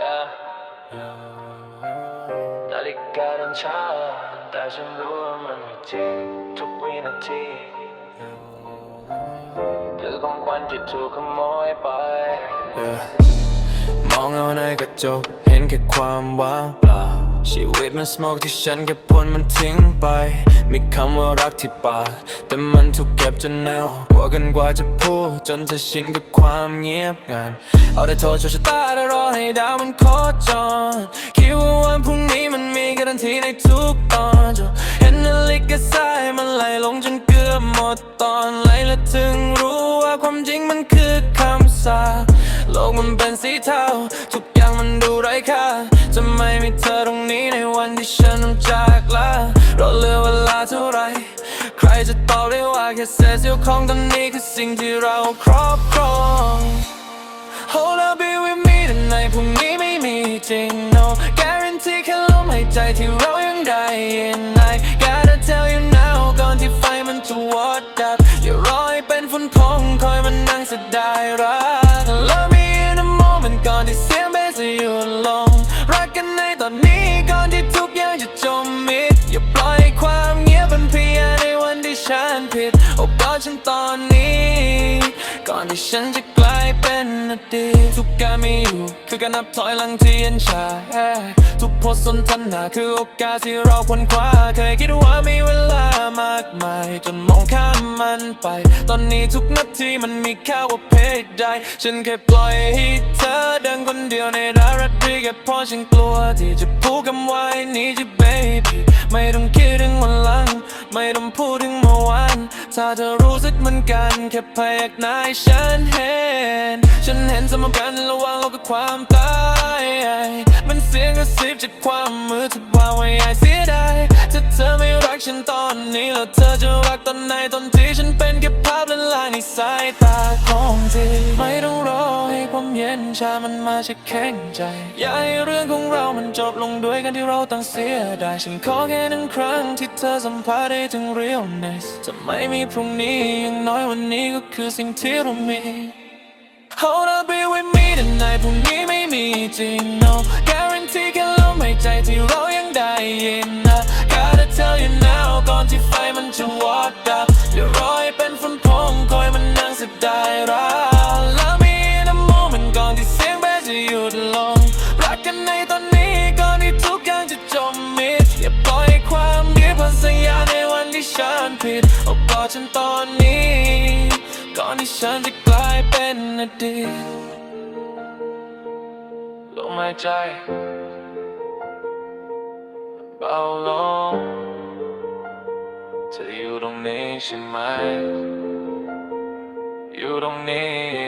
yeah นาฬิกาดันช้าแต่ฉันรู้ว่ามันไม่จริงทุกวินาทีคือของขวัญที่ถูกขโมยไป มองเอาในกระจกเห็นแค่ความว่างเปล่า ชีวิตมันสโมกที่ฉันแค่พ่นมันทิ้งไป มีคำว่ารักที่ปากแต่มันถูกเก็บจนแนวกลัวกันกว่าจะพูดจนจะชินกับความเงียบงันเอาแต่โทษโชคชะตาและรอให้ดาวมันโคจรคิดว่าวันพรุ่งนี้มันมีการันตีในทุกตอนจนเห็นนาฬิกาสายมันไหลลงจนเกือบหมดตอนไหลและถึงรู้ว่าความจริงมันคือคำสาป โลกมันเป็นสีเทา ทุกอย่างมันดูไร้ค่าจะไม่มีเธอตรงนี้ในวันที่ฉันต้องจากลาเราเหลือเวลาเท่าไร ใครจะตอบได้ว่าแค่เศษเสี้ยวของตอนนี้คือสิ่งที่เราครอบครอง Hold up be with me แต่ในพรุ่งนี้ไม่มีจริง no guarantee แค่ลมหายใจที่เรายังได้ยิน I gotta tell you now ก่อนที่ไฟมันจะวอดดับอย่ารอให้เป็นฝุ่นพงคอยมันนั่งเสียดายรัก อนที่ฉันจะกลายเป็นอดีตทุกการมีอยู่ คือการนับถอยหลังที่เย็นชา ทุกโพสต์สนทนาคือโอกาสที่เราพ้นคว้า เคยคิดว่ามีเวลามากมาย จนมองข้ามมันไป ตอนนี้ทุกนาทีมันมีค่าว่าเพศใด ฉันแค่ปล่อยให้เธอเดินคนเดียวในดารัตรีแค่เพราะฉันกลัวที่จะพูดคำว่า I need you baby ไม่ต้องคิดถึงวันหลัง ไม่ต้องพูดถึง ถ้าเธอรู้สึกเหมือนกัน แค่พยักหน้าให้ฉันเห็น ฉันเห็นสมการระหว่างเรากับความตาย มันเสียงกระซิบจากความมือที่ว่าไว้ไอ้เสียดายถ้าเธอไม่รักฉันตอนนี้แล้วเธอจะรักตอนไหนตอนที่ฉันเป็นแค่ภาพละลายในสายตาของเธอไม่ต้องรอให้ความเย็นชามันมาจะแข็งใจอย่าให้เรื่องของ บลงด้วยกันที่เราต้องเสียดายฉันขอแค่หนึ่งครั้งที่เธอสัมผัสได้ถึง realness จะไม่มีพรุ่งนี้อย่างน้อยวันนี้ก็คือสิ่งที่เรามี Hold up be with me แต่ในพรุ่งนี้ไม่มีจริง no guarantee แค่ลมหายใจที่เรายังได้ยินนะ Gotta tell you now ก่อนที่ไฟมันจะวอดดับเดี๋ยวรอให้เป็นฝนพงคอยมันนั่งเสียดายรัก สัญญาในวันที่ฉันผิดโอบกอดฉันตอนนี้ ก่อนที่ฉันจะกลายเป็นอดีตลมหายใจเบาลงเธออยู่ตรงนี้ใช่ไหมอยู่ตรงนี้